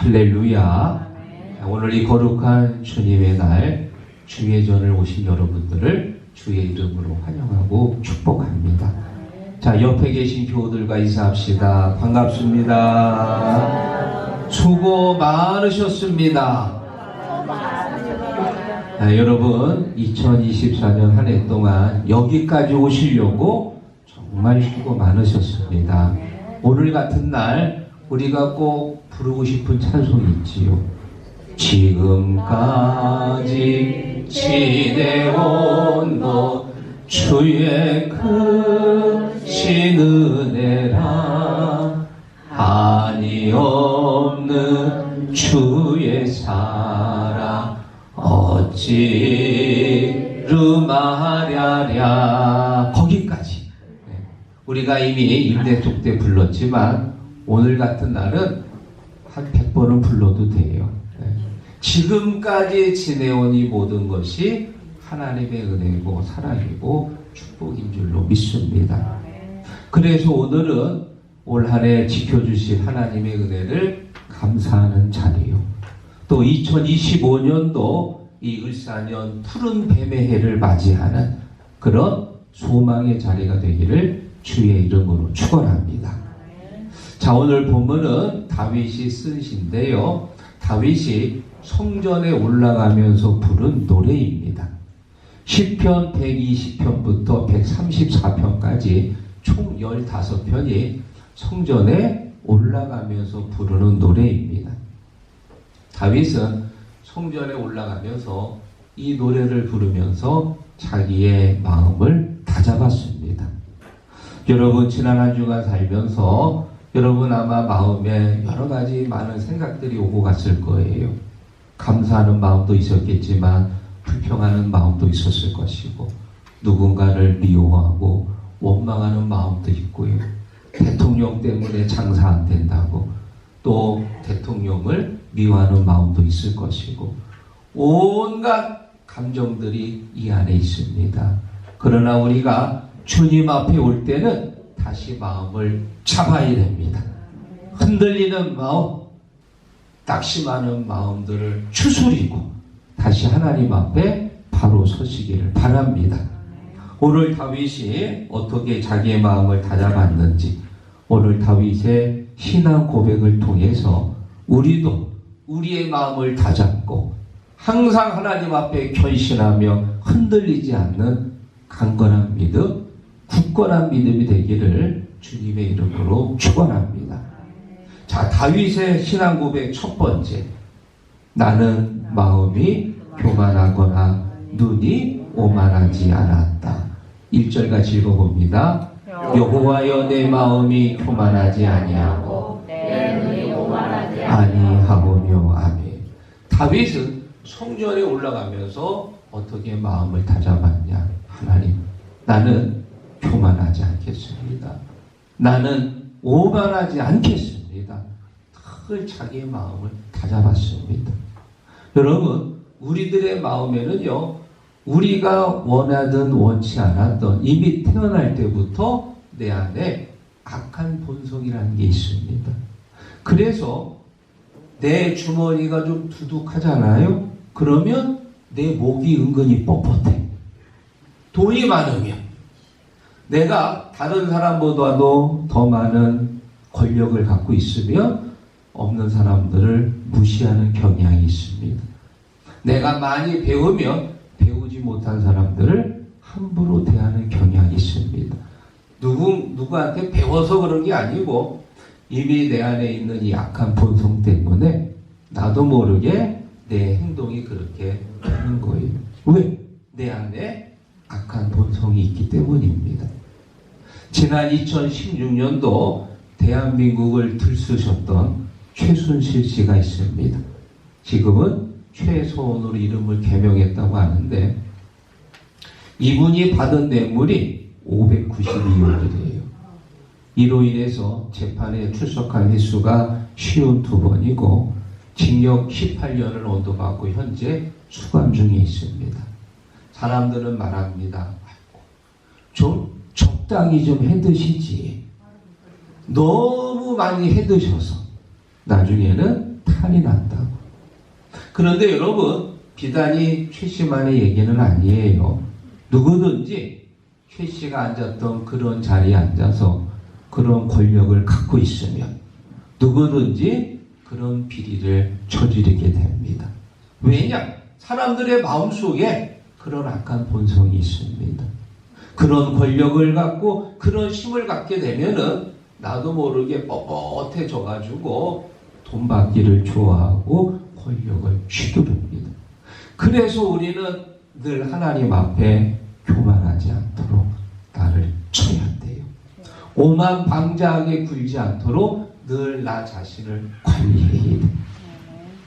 할렐루야. 오늘 이 거룩한 주님의 날, 주의 전을 오신 여러분들을 주의 이름으로 환영하고 축복합니다. 자, 옆에 계신 교우들과 인사합시다. 반갑습니다. 수고 많으셨습니다. 아, 여러분, 2024년 한 해 동안 여기까지 오시려고 정말 수고 많으셨습니다. 오늘 같은 날 우리가 꼭 부르고 싶은 찬송이 있지요. 지금까지 지내온 것 주의 크신 은혜라 한이 없는 주의 사랑 어찌르 말하랴 거기까지 네. 우리가 이미 일대tuk 때 불렀지만 오늘 같은 날은 한 100번은 불러도 돼요 네. 지금까지 지내온 이 모든 것이 하나님의 은혜고 사랑이고 축복인 줄로 믿습니다 그래서 오늘은 올 한 해 지켜주신 하나님의 은혜를 감사하는 자리요. 또 2025년도 이 을사년 푸른 뱀의 해를 맞이하는 그런 소망의 자리가 되기를 주의 이름으로 축원합니다. 자 오늘 본문은 다윗이 쓴 시인데요. 다윗이 성전에 올라가면서 부른 노래입니다. 시편 120편부터 134편까지 총 15편이 성전에 올라가면서 부르는 노래입니다. 다윗은 성전에 올라가면서 이 노래를 부르면서 자기의 마음을 다잡았습니다. 여러분 지난 한 주간 살면서 여러분 아마 마음에 여러 가지 많은 생각들이 오고 갔을 거예요. 감사하는 마음도 있었겠지만 불평하는 마음도 있었을 것이고 누군가를 미워하고 원망하는 마음도 있고요. 대통령 때문에 장사 안 된다고 또 대통령을 미워하는 마음도 있을 것이고 온갖 감정들이 이 안에 있습니다. 그러나 우리가 주님 앞에 올 때는 다시 마음을 잡아야 됩니다. 흔들리는 마음, 낙심하는 마음들을 추스리고 다시 하나님 앞에 바로 서시기를 바랍니다. 오늘 다윗이 어떻게 자기의 마음을 다잡았는지 오늘 다윗의 신앙 고백을 통해서 우리도 우리의 마음을 다잡고 항상 하나님 앞에 견신하며 흔들리지 않는 강건한 믿음, 굳건한 믿음이 되기를 주님의 이름으로 축원합니다. 자, 다윗의 신앙 고백 첫 번째. 나는 마음이 교만하거나 눈이 오만하지 않았다. 1절 같이 읽어봅니다. 여호와여 내 마음이 교만하지 아니하고 내 눈이 오만하지 아니하오며 아멘. 다윗은 성전에 올라가면서 어떻게 마음을 다잡았냐? 하나님, 나는 교만하지 않겠습니다. 나는 오만하지 않겠습니다. 늘 자기의 마음을 다잡았습니다. 여러분, 우리들의 마음에는요, 우리가 원하든 원치 않았던 이미 태어날 때부터 내 안에 악한 본성이라는 게 있습니다. 그래서 내 주머니가 좀 두둑하잖아요? 그러면 내 목이 은근히 뻣뻣해. 돈이 많으면 내가 다른 사람보다도 더 많은 권력을 갖고 있으면 없는 사람들을 무시하는 경향이 있습니다. 내가 많이 배우면 배우지 못한 사람들을 함부로 대하는 경향이 있습니다. 누구, 누구한테 배워서 그런 게 아니고 이미 내 안에 있는 이 악한 본성 때문에 나도 모르게 내 행동이 그렇게 되는 거예요. 왜? 내 안에 악한 본성이 있기 때문입니다. 지난 2016년도 대한민국을 들쑤셨던 최순실 씨가 있습니다. 지금은 최소원으로 이름을 개명했다고 하는데 이분이 받은 뇌물이 592억이래요. 이로 인해서 재판에 출석한 횟수가 52번이고 징역 18년을 언도받고 현재 수감 중에 있습니다. 사람들은 말합니다. 좀 적당히 좀 해드시지. 너무 많이 해드셔서 나중에는 다 한이 났다고. 그런데 여러분, 비단이 최 씨만의 얘기는 아니에요. 누구든지 최 씨가 앉았던 그런 자리에 앉아서 그런 권력을 갖고 있으면 누구든지 그런 비리를 저지르게 됩니다. 왜냐? 사람들의 마음속에 그런 악한 본성이 있습니다. 그런 권력을 갖고 그런 힘을 갖게 되면은 나도 모르게 뻣뻣해져 가지고 돈 받기를 좋아하고 권력을 휘두릅니다. 그래서 우리는 늘 하나님 앞에 교만하지 않도록 나를 쳐야 돼요. 오만 방자하게 굴지 않도록 늘 나 자신을 관리해야 돼.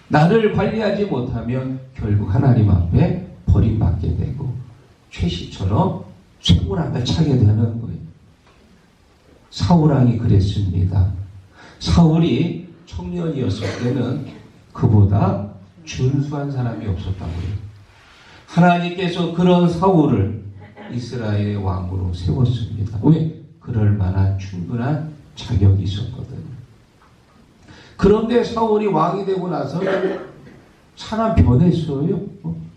나를 관리하지 못하면 결국 하나님 앞에 버림받게 되고 최씨처럼 쇠고랑을 차게 되는 거예요. 사울왕이 그랬습니다. 사울이 청년이었을 때는 그보다 준수한 사람이 없었다고요. 하나님께서 그런 사울을 이스라엘의 왕으로 세웠습니다. 왜? 그럴 만한 충분한 자격이 있었거든요. 그런데 사울이 왕이 되고 나서는 사람 변했어요.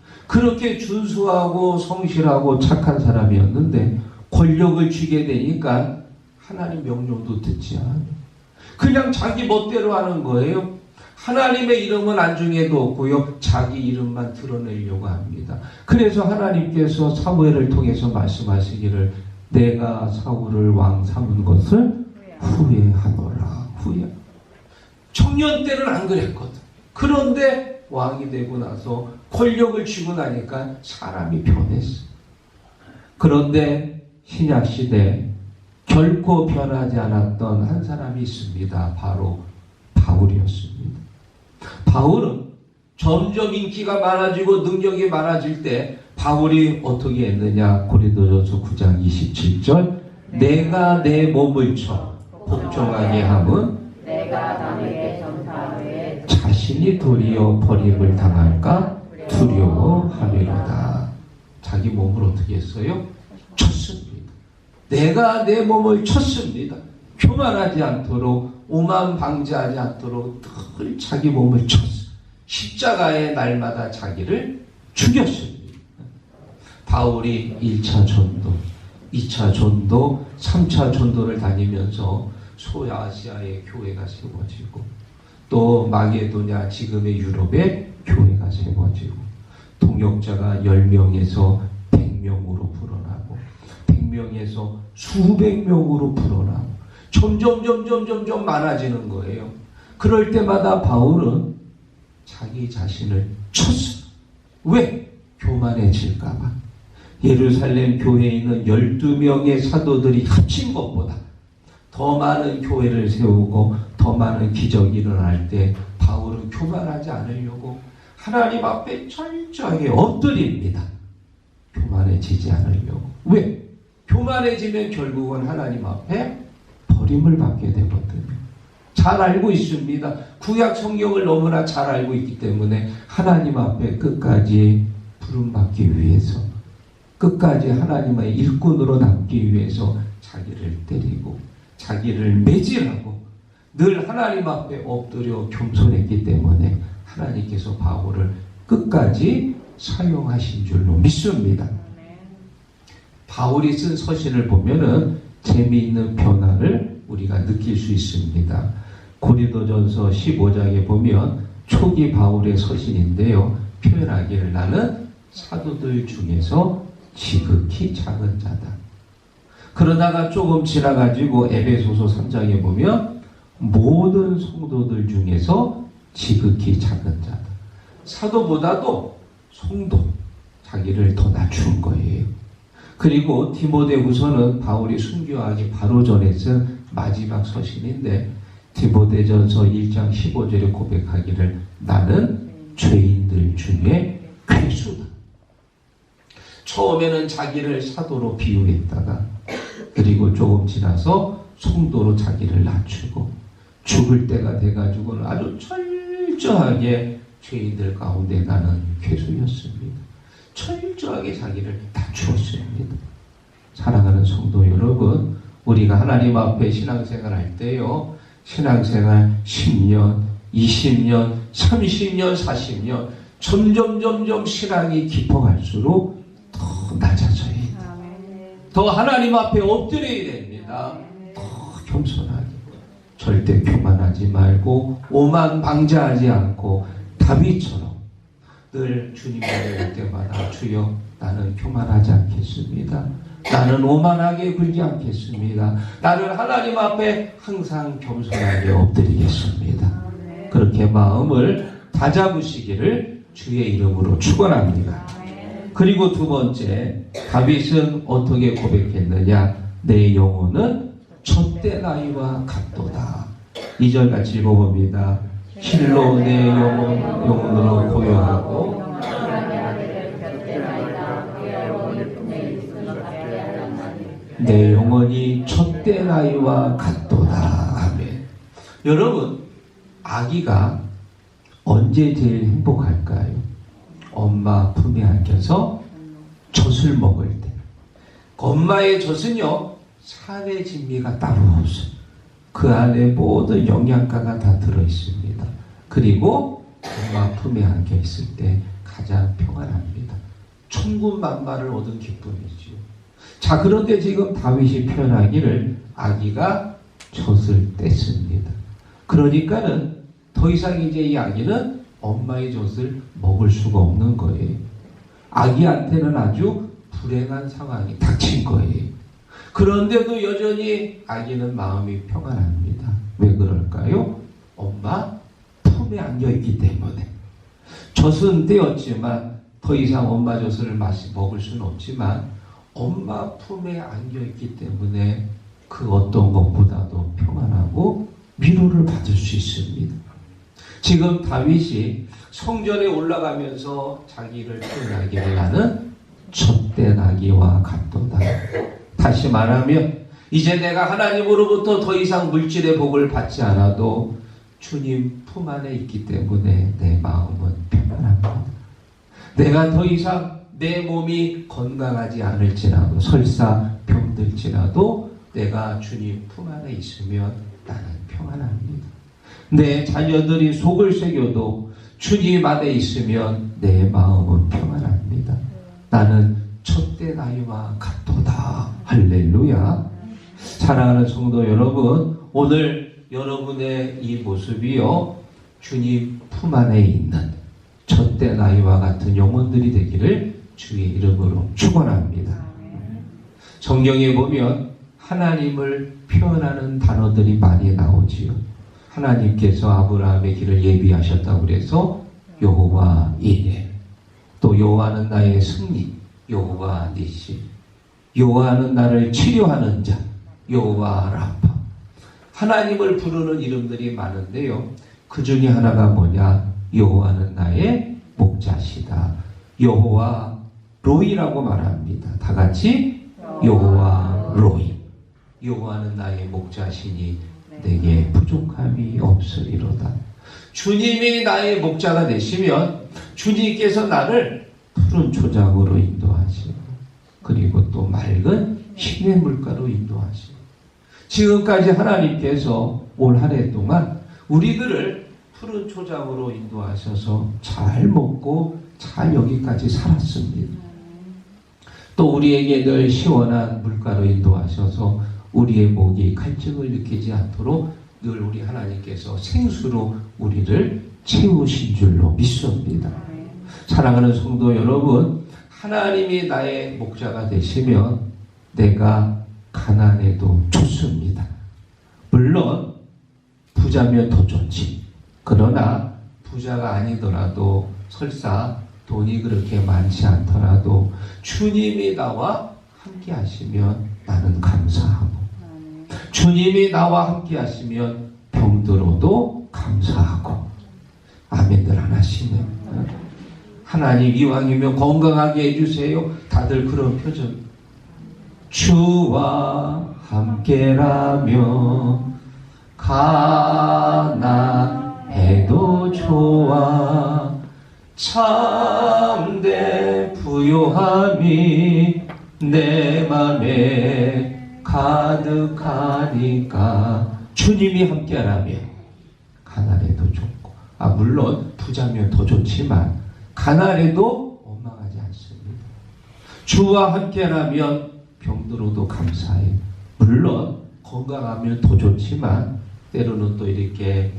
어? 그렇게 준수하고 성실하고 착한 사람이었는데 권력을 쥐게 되니까 하나님 명령도 듣지 않아요. 그냥 자기 멋대로 하는 거예요. 하나님의 이름은 안중에도 없고요. 자기 이름만 드러내려고 합니다. 그래서 하나님께서 사무엘을 통해서 말씀하시기를 내가 사울을 왕 삼은 것을 후회하노라. 후회. 청년 때는 안 그랬거든. 그런데 왕이 되고 나서 권력을 쥐고 나니까 사람이 변했어. 그런데 신약 시대 결코 변하지 않았던 한 사람이 있습니다. 바로 바울이었습니다. 바울은 점점 인기가 많아지고 능력이 많아질 때 바울이 어떻게 했느냐? 고린도전서 9장 27절 내가 내 몸을 쳐 복종하게 함은 내가 남에게 전파하되 자신이 도리어 버림을 당할까 두려워함이로다. 자기 몸을 어떻게 했어요? 쳤습니다. 내가 내 몸을 쳤습니다. 교만하지 않도록 오만 방지하지 않도록 늘 자기 몸을 쳤어. 십자가에 날마다 자기를 죽였습니다. 바울이 1차 전도, 2차 전도, 3차 전도를 다니면서 소아시아의 교회가 세워지고 또 마게도냐 지금의 유럽의 교회가 세워지고 동역자가 10명에서 100명으로 불어나고 100명에서 수백 명으로 불어나고 점점 점점 점점 많아지는 거예요. 그럴 때마다 바울은 자기 자신을 쳤어. 왜? 교만해질까봐. 예루살렘 교회에 있는 12명의 사도들이 합친 것보다 더 많은 교회를 세우고 더 많은 기적이 일어날 때 바울은 교만하지 않으려고 하나님 앞에 철저하게 엎드립니다. 교만해지지 않으려고. 왜? 교만해지면 결국은 하나님 앞에 버림을 받게 되거든요. 잘 알고 있습니다. 구약 성경을 너무나 잘 알고 있기 때문에 하나님 앞에 끝까지 부름받기 위해서 끝까지 하나님의 일꾼으로 남기 위해서 자기를 때리고 자기를 매질하고 늘 하나님 앞에 엎드려 겸손했기 때문에 하나님께서 바울을 끝까지 사용하신 줄로 믿습니다. 바울이 쓴 서신을 보면은 재미있는 변화를 우리가 느낄 수 있습니다. 고린도전서 15장에 보면 초기 바울의 서신인데요. 표현하기를 나는 사도들 중에서 지극히 작은 자다. 그러다가 조금 지나가지고 에베소서 3장에 보면 모든 성도들 중에서 지극히 작은 자다. 사도보다도 성도 자기를 더 낮춘 거예요. 그리고 디모데후서는 바울이 순교하기 바로 전에 쓴 마지막 서신인데 디모데전서 1장 15절에 고백하기를 나는 죄인들 중에 괴수다. 처음에는 자기를 사도로 비유했다가 그리고 조금 지나서 성도로 자기를 낮추고 죽을 때가 돼가지고는 아주 철저하게 죄인들 가운데 나는 괴수였습니다. 철저하게 자기를 낮추었습니다. 사랑하는 성도 여러분, 우리가 하나님 앞에 신앙생활 할 때요, 신앙생활 10년, 20년, 30년, 40년 점점 점점 신앙이 깊어갈수록 더 낮아져야 돼. 더 하나님 앞에 엎드려야 됩니다. 더 겸손하게. 절대 교만하지 말고 오만 방자하지 않고 다윗처럼 늘 주님 앞에 올 때마다 주여 나는 교만하지 않겠습니다. 나는 오만하게 굴지 않겠습니다. 나는 하나님 앞에 항상 겸손하게 엎드리겠습니다. 그렇게 마음을 다잡으시기를 주의 이름으로 축원합니다. 그리고 두 번째 다윗은 어떻게 고백했느냐? 내 영혼은 젖대 나이와 같도다. 2절 같이 읽어봅니다. 실로 내 영혼 영혼으로 고요하고 내 영혼이 젖대 나이와 같도다. 아멘. 여러분 아기가 언제 제일 행복할까요? 엄마 품에 안겨서 젖을 먹을 때. 엄마의 젖은요, 산의 진미가 따로 없어요. 그 안에 모든 영양가가 다 들어있습니다. 그리고 엄마 품에 안겨 있을 때 가장 평안합니다. 천군만마를 얻은 기쁨이지요. 자, 그런데 지금 다윗이 표현하기를 아기가 젖을 뗐습니다. 그러니까는 더 이상 이제 이 아기는 엄마의 젖을 먹을 수가 없는 거예요. 아기한테는 아주 불행한 상황이 닥친 거예요. 그런데도 여전히 아기는 마음이 평안합니다. 왜 그럴까요? 엄마 품에 안겨 있기 때문에. 젖은 떼었지만 더 이상 엄마 젖을 마시 먹을 수는 없지만 엄마 품에 안겨 있기 때문에 그 어떤 것보다도 평안하고 위로를 받을 수 있습니다. 지금 다윗이 성전에 올라가면서 자기를 표현하기를 나는 젖된 아기와 같도다. 다시 말하면 이제 내가 하나님으로부터 더 이상 물질의 복을 받지 않아도 주님 품 안에 있기 때문에 내 마음은 평안합니다. 내가 더 이상 내 몸이 건강하지 않을지라도 설사 병들지라도 내가 주님 품 안에 있으면 나는 평안합니다. 내 자녀들이 속을 새겨도 주님 안에 있으면 내 마음은 평안합니다. 나는 첫대 나이와 같도다. 할렐루야. 사랑하는 성도 여러분, 오늘 여러분의 이 모습이요, 주님 품 안에 있는 첫대 나이와 같은 영혼들이 되기를 주의 이름으로 축원합니다. 성경에 보면 하나님을 표현하는 단어들이 많이 나오지요. 하나님께서 아브라함의 길을 예비하셨다고 그래서 여호와 이레 또 여호와는 나의 승리 여호와 니시 여호와는 나를 치료하는 자 여호와 라파 하나님을 부르는 이름들이 많은데요. 그 중에 하나가 뭐냐? 여호와는 나의 목자시다. 여호와 로이라고 말합니다. 다 같이 여호와 로이. 여호와는 나의 목자시니 내게 부족함이 없으리로다. 주님이 나의 목자가 되시면 주님께서 나를 푸른 초장으로 인도하시고 그리고 또 맑은 힘의 물가로 인도하시고 지금까지 하나님께서 올 한 해 동안 우리들을 푸른 초장으로 인도하셔서 잘 먹고 잘 여기까지 살았습니다. 또 우리에게 늘 시원한 물가로 인도하셔서 우리의 목이 갈증을 느끼지 않도록 늘 우리 하나님께서 생수로 우리를 채우신 줄로 믿습니다. 사랑하는 성도 여러분, 하나님이 나의 목자가 되시면 내가 가난해도 좋습니다. 물론 부자면 더 좋지. 그러나 부자가 아니더라도 설사 돈이 그렇게 많지 않더라도 주님이 나와 함께 하시면 나는 감사하고 주님이 나와 함께 하시면 병들어도 감사하고 아멘들 안 하시네. 하나님 이왕이면 건강하게 해주세요. 다들 그런 표정. 주와 함께라면 가난해도 좋아 참된 부요함이 내 맘에 가득하니까 주님이 함께라면 가난해도 좋고 아 물론 부자면 더 좋지만 가난해도 원망하지 않습니다. 주와 함께라면 병들어도 감사해요. 물론 건강하면 더 좋지만 때로는 또 이렇게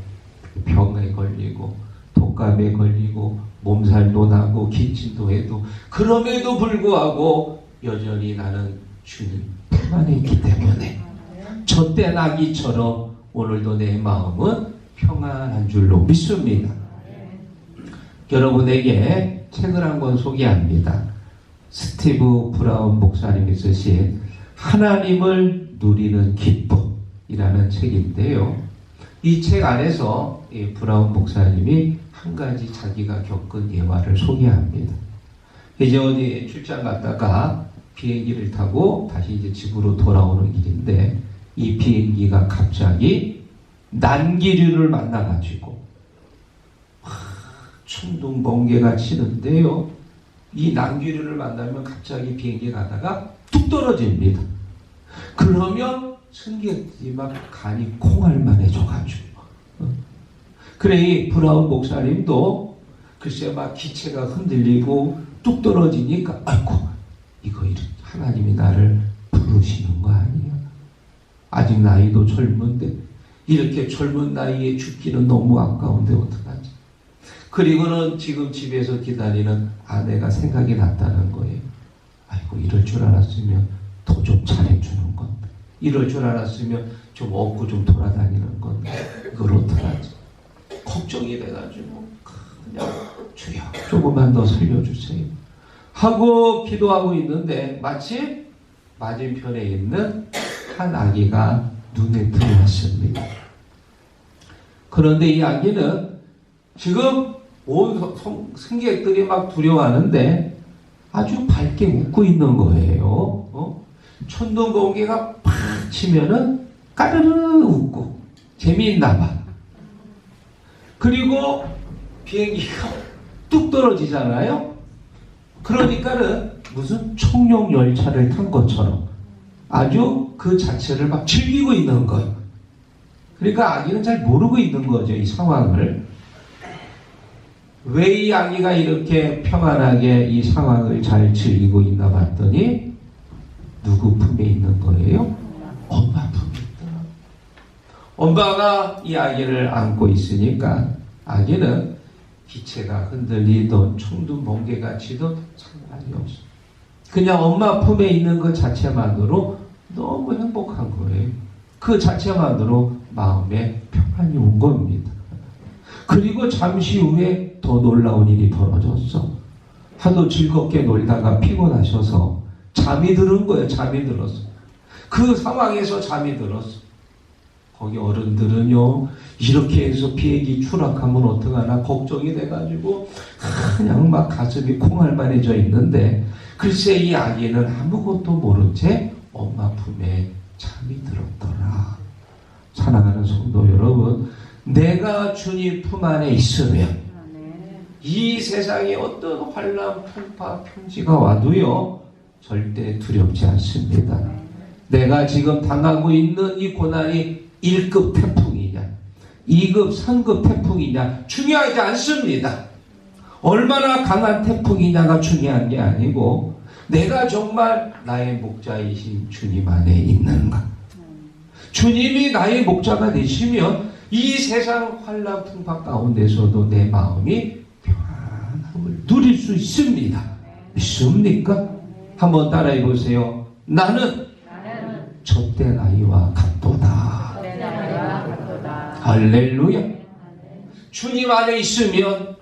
병에 걸리고 독감에 걸리고 몸살도 나고 기침도 해도 그럼에도 불구하고 여전히 나는 주님 품 안에 있기 때문에 저 때 나기처럼 오늘도 내 마음은 평안한 줄로 믿습니다. 여러분에게 책을 한 권 소개합니다. 스티브 브라운 목사님이 쓰신 하나님을 누리는 기쁨이라는 책인데요. 이 책 안에서 이 브라운 목사님이 한 가지 자기가 겪은 예화를 소개합니다. 이제 어디 출장 갔다가 비행기를 타고 다시 이제 집으로 돌아오는 길인데 이 비행기가 갑자기 난기류를 만나가지고 하, 충동 번개가 치는데요. 이 난기류를 만나면 갑자기 비행기 가다가 뚝 떨어집니다. 그러면 승객들이 막 간이 콩알만 해져가지고 어. 그래 이 브라운 목사님도 글쎄 막 기체가 흔들리고 뚝 떨어지니까 아이고 이거 하나님이 나를 부르시는 거 아니야? 아직 나이도 젊은데 이렇게 젊은 나이에 죽기는 너무 아까운데 어떡하지? 그리고는 지금 집에서 기다리는 아내가 생각이 났다는 거예요. 아이고 이럴 줄 알았으면 더 좀 잘해주는 건데 이럴 줄 알았으면 좀 업고 좀 돌아다니는 이걸 어떡하지? 걱정이 돼가지고 그냥 주여 조금만 더 살려주세요. 하고 기도하고 있는데 마치 맞은편에 있는 한 아기가 눈에 들어왔습니다. 그런데 이 아기는 지금 온 성- 승객들이 막 두려워하는데 아주 밝게 웃고 있는 거예요. 어? 천둥 번개가 팍 치면은 까르르 웃고 재미있나 봐. 그리고 비행기가 뚝 떨어지잖아요. 그러니까는 무슨 청룡 열차를 탄 것처럼 아주 그 자체를 막 즐기고 있는 거예요. 그러니까 아기는 잘 모르고 있는 거죠, 이 상황을. 왜 이 아기가 이렇게 평안하게 이 상황을 잘 즐기고 있나 봤더니 누구 품에 있는 거예요? 엄마 품에 있더라. 엄마가 이 아기를 안고 있으니까 아기는 기체가 흔들리던 번개가 치던 상관이 없어. 그냥 엄마 품에 있는 것 자체만으로 너무 행복한 거예요. 그 자체만으로 마음에 평안이 온 겁니다. 그리고 잠시 후에 더 놀라운 일이 벌어졌어. 하도 즐겁게 놀다가 피곤하셔서 잠이 드는 거예요. 잠이 들었어. 그 상황에서 잠이 들었어. 거기 어른들은요, 이렇게 해서 비행기 추락하면 어떡하나 걱정이 돼가지고, 그냥 막 가슴이 콩알만해져 있는데, 글쎄 이 아기는 아무것도 모른 채 엄마 품에 잠이 들었더라. 사랑하는 성도 여러분, 내가 주님 품 안에 있으면, 이 세상에 어떤 환란, 풍파, 평지가 와도요, 절대 두렵지 않습니다. 내가 지금 당하고 있는 이 고난이 1급 태풍이냐, 2급, 3급 태풍이냐, 중요하지 않습니다. 얼마나 강한 태풍이냐가 중요한 게 아니고, 내가 정말 나의 목자이신 주님 안에 있는가. 주님이 나의 목자가 되시면 이 세상 환란 풍파 가운데서도 내 마음이 누릴 수 있습니다. 믿습니까? 한번 따라해 보세요. 나는 젖된 아이와 같도다. 할렐루야. 주님 안에 있으면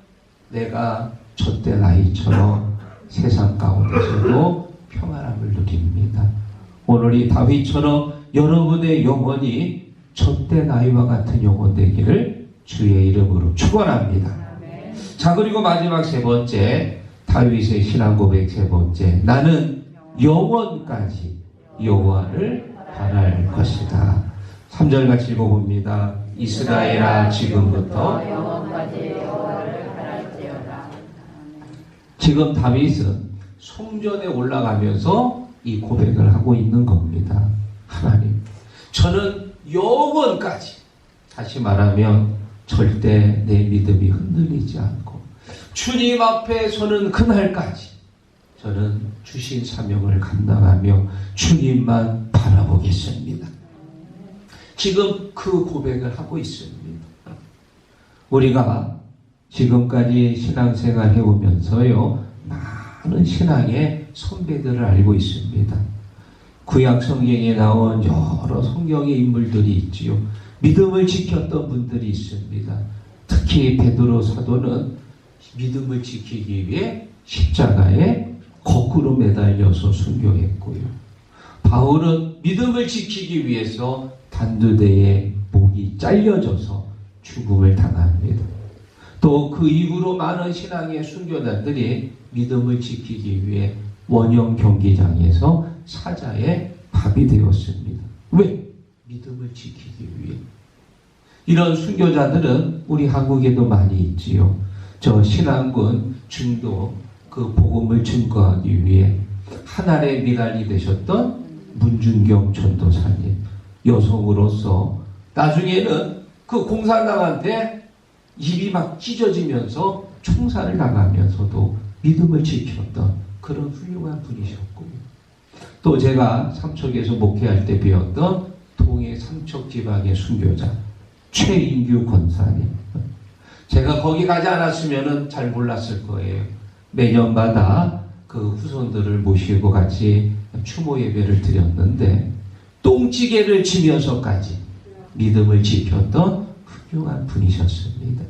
내가 젖된 아이처럼 세상 가운데서도 평안함을 누립니다. 오늘 이 다윗처럼 여러분의 영혼이 젖된 아이와 같은 영혼 되기를 주의 이름으로 축원합니다. 자 그리고 마지막 세 번째 다윗의 신앙 고백 세 번째 나는 영원까지 여호와를 바랄 것이다. 3절 같이 읽어봅니다. 이스라엘아 지금부터 영원까지. 지금 다윗은 성전에 올라가면서 이 고백을 하고 있는 겁니다. 하나님, 저는 영원까지 다시 말하면 절대 내 믿음이 흔들리지 않고 주님 앞에 서는 그날까지 저는 주신 사명을 감당하며 주님만 바라보겠습니다. 지금 그 고백을 하고 있습니다. 우리가 지금까지 신앙생활 해오면서요, 많은 신앙의 선배들을 알고 있습니다. 구약 성경에 나온 여러 성경의 인물들이 있지요. 믿음을 지켰던 분들이 있습니다. 특히 베드로 사도는 믿음을 지키기 위해 십자가에 거꾸로 매달려서 순교했고요. 바울은 믿음을 지키기 위해서 단두대에 목이 잘려져서 죽음을 당합니다. 또 그 이후로 많은 신앙의 순교자들이 믿음을 지키기 위해 원형 경기장에서 사자의 밥이 되었습니다. 왜? 믿음을 지키기 위해. 이런 순교자들은 우리 한국에도 많이 있지요. 저 신앙군 중도 그 복음을 증거하기 위해 하늘의 미랄이 되셨던 문준경 전도사님 여성으로서 나중에는 그 공산당한테 입이 막 찢어지면서 총살을 당하면서도 믿음을 지켰던 그런 훌륭한 분이셨고요. 또 제가 삼척에서 목회할 때 배웠던 동해 삼척 지방의 순교자 최인규 권사님. 제가 거기 가지 않았으면 잘 몰랐을 거예요. 매년마다 그 후손들을 모시고 같이 추모 예배를 드렸는데 똥찌개를 지면서까지 믿음을 지켰던 훌륭한 분이셨습니다.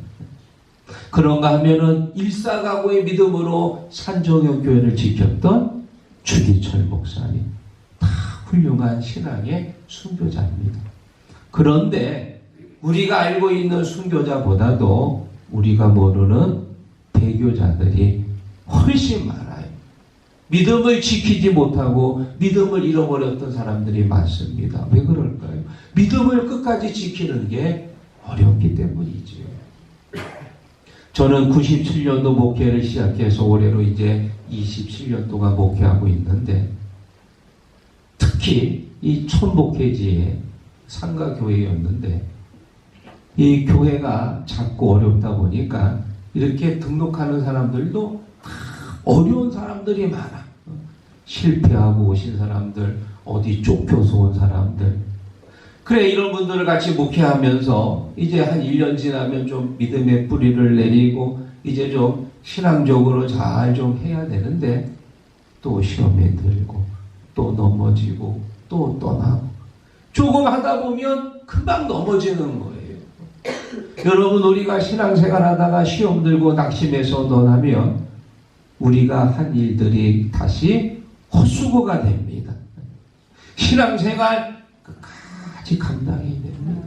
그런가 하면은 일사가고의 믿음으로 산정형 교회를 지켰던 주기철 목사님 다 훌륭한 신앙의 순교자입니다. 그런데 우리가 알고 있는 순교자보다도 우리가 모르는 배교자들이 훨씬 많아요. 믿음을 지키지 못하고 믿음을 잃어버렸던 사람들이 많습니다. 왜 그럴까요? 믿음을 끝까지 지키는 게 어렵기 때문이지요. 저는 97년도 목회를 시작해서 올해로 이제 27년 동안 목회하고 있는데 특히 이 촌목회지의 상가교회였는데 이 교회가 작고 어렵다 보니까 이렇게 등록하는 사람들도 다 어려운 사람들이 많아. 실패하고 오신 사람들, 어디 쫓겨서 온 사람들. 그래, 이런 분들을 같이 목회하면서 이제 한 1년 지나면 좀 믿음의 뿌리를 내리고 이제 좀 신앙적으로 잘 좀 해야 되는데 또 시험에 들고 또 넘어지고 또 떠나고 조금 하다 보면 금방 넘어지는 거예요. 여러분, 우리가 신앙생활 하다가 시험 들고 낙심해서 떠나면 우리가 한 일들이 다시 헛수고가 됩니다. 신앙생활 끝까지 감당해야 됩니다.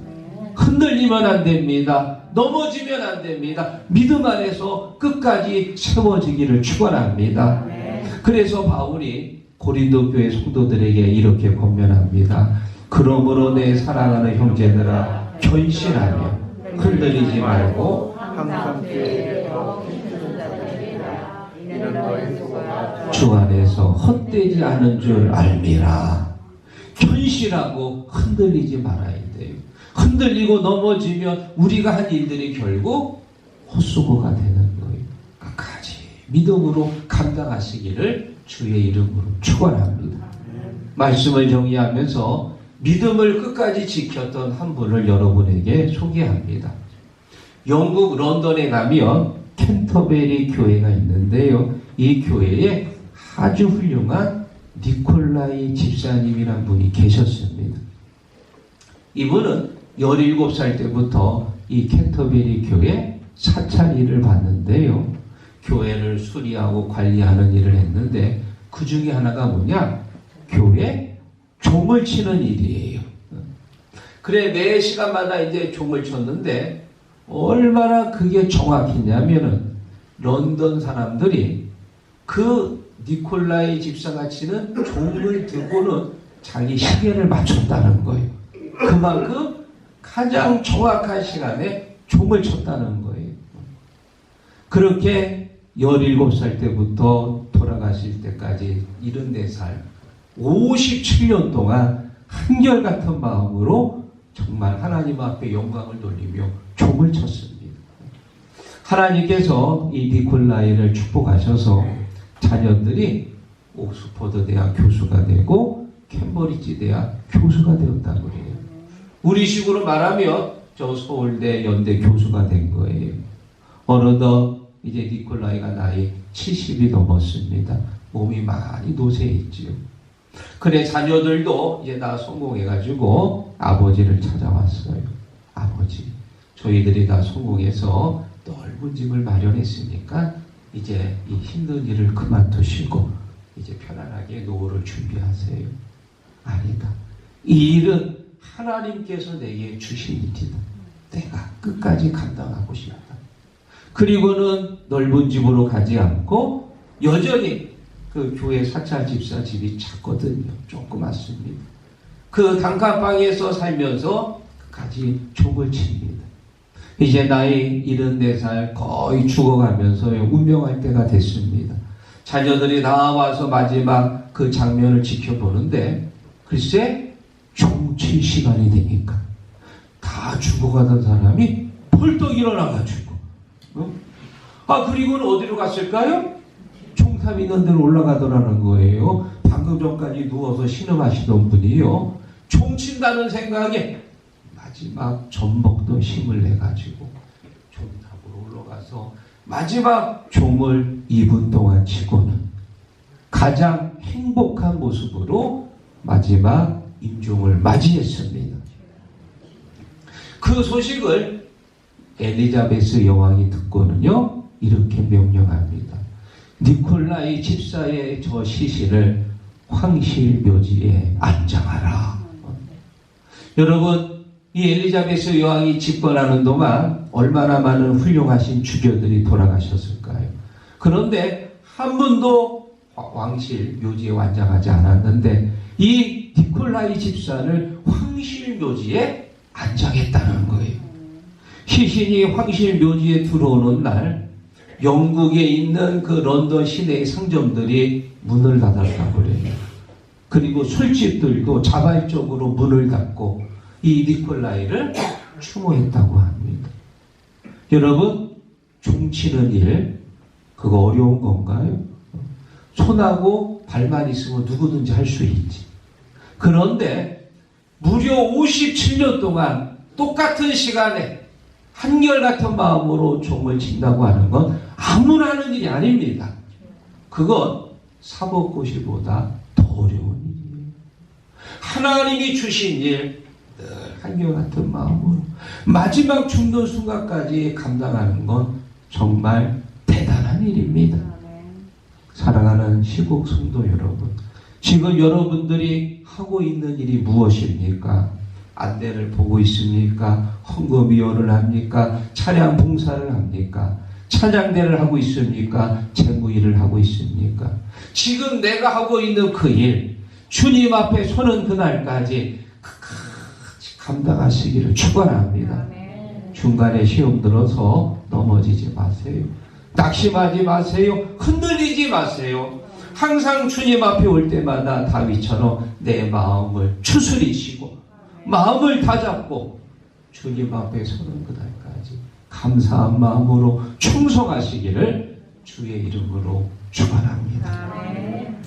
흔들리면 안 됩니다. 넘어지면 안 됩니다. 믿음 안에서 끝까지 세워지기를 축원합니다. 그래서 바울이 고린도 교회 성도들에게 이렇게 권면합니다. 그러므로 내 사랑하는 형제들아 견실하며 흔들리지 말고 항상 수고가 주 안에서 헛되지 않은 줄 알미라. 견실하고 흔들리지 말아야 돼요. 흔들리고 넘어지면 우리가 한 일들이 결국 헛수고가 되는 거예요. 끝까지 믿음으로 감당하시기를 주의 이름으로 축원합니다. 말씀을 정리하면서 믿음을 끝까지 지켰던 한 분을 여러분에게 소개합니다. 영국 런던에 가면 캔터베리 교회가 있는데요. 이 교회에 아주 훌륭한 니콜라이 집사님이란 분이 계셨습니다. 이분은 17살 때부터 이 캔터베리 교회 사찰일을 봤는데요. 교회를 수리하고 관리하는 일을 했는데 그 중에 하나가 뭐냐? 교회 종을 치는 일이에요. 그래 매 시간마다 이제 종을 쳤는데 얼마나 그게 정확했냐면은 런던 사람들이 그 니콜라이 집사가 치는 종을 듣고는 자기 시계를 맞췄다는 거예요. 그만큼 가장 정확한 시간에 종을 쳤다는 거예요. 그렇게 17살 때부터 돌아가실 때까지 74살, 57년 동안 한결같은 마음으로 정말 하나님 앞에 영광을 돌리며 종을 쳤습니다. 하나님께서 이 니콜라이를 축복하셔서 자녀들이 옥스퍼드 대학 교수가 되고 캠버리지 대학 교수가 되었다고 그래요. 우리 식으로 말하면 저 서울대 연대 교수가 된 거예요. 어느덧 이제 니콜라이가 나이 70이 넘었습니다. 몸이 많이 노쇠했지요. 그래 자녀들도 이제 다 성공해가지고 아버지를 찾아왔어요. 아버지, 저희들이 다 성공해서 넓은 집을 마련했으니까 이제 이 힘든 일을 그만두시고 이제 편안하게 노후를 준비하세요. 아니다. 이 일은 하나님께서 내게 주신 일이다. 내가 끝까지 감당하고 싶다. 그리고는 넓은 집으로 가지 않고 여전히 그 교회 사찰 집사 집이 작거든요. 조그맣습니다. 그 단칸방에서 살면서 까지 족을 칩니다. 이제 나이 74살 거의 죽어가면서 운명할 때가 됐습니다. 자녀들이 다 와서 마지막 그 장면을 지켜보는데 글쎄 종칠 시간이 되니까 다 죽어가던 사람이 벌떡 일어나가지고 어? 아 그리고는 어디로 갔을까요? 총탑 있는 데로 올라가더라는 거예요. 방금 전까지 누워서 신음하시던 분이요. 총친다는 생각에 마지막 전복도 힘을 내가지고 종탑으로 올라가서 마지막 종을 2분 동안 치고는 가장 행복한 모습으로 마지막 임종을 맞이했습니다. 그 소식을 엘리자베스 여왕이 듣고는요 이렇게 명령합니다. 니콜라이 집사의 저 시신을 황실 묘지에 안장하라. 여러분 이 엘리자베스 여왕이 집권하는 동안 얼마나 많은 훌륭하신 주교들이 돌아가셨을까요? 그런데 한 분도 왕실 묘지에 완장하지 않았는데 이 니콜라이 집사를 황실 묘지에 안장했다는 거예요. 시신이 황실 묘지에 들어오는 날 영국에 있는 그 런던 시내의 상점들이 문을 닫았다고 그래요. 그리고 술집들도 자발적으로 문을 닫고 이 니콜라이를 추모했다고 합니다. 여러분, 종치는 일, 그거 어려운 건가요? 손하고 발만 있으면 누구든지 할 수 있지. 그런데 무려 57년 동안 똑같은 시간에 한결같은 마음으로 종을 친다고 하는 건 아무나 하는 일이 아닙니다. 그건 사법고시보다 더 어려운 일이에요. 하나님이 주신 일, 늘 한결같은 마음으로 마지막 죽는 순간까지 감당하는 건 정말 대단한 일입니다. 사랑하는 시국 성도 여러분, 지금 여러분들이 하고 있는 일이 무엇입니까? 안내를 보고 있습니까? 헌금위원을 합니까? 차량 봉사를 합니까? 찬양대를 하고 있습니까? 재무일을 하고 있습니까? 지금 내가 하고 있는 그 일, 주님 앞에 서는 그날까지 감당하시기를 축원합니다. 중간에 시험 들어서 넘어지지 마세요. 낙심하지 마세요. 흔들리지 마세요. 항상 주님 앞에 올 때마다 다윗처럼 내 마음을 추스리시고 마음을 다잡고 주님 앞에 서는 그날까지 감사한 마음으로 충성하시기를 주의 이름으로 축원합니다.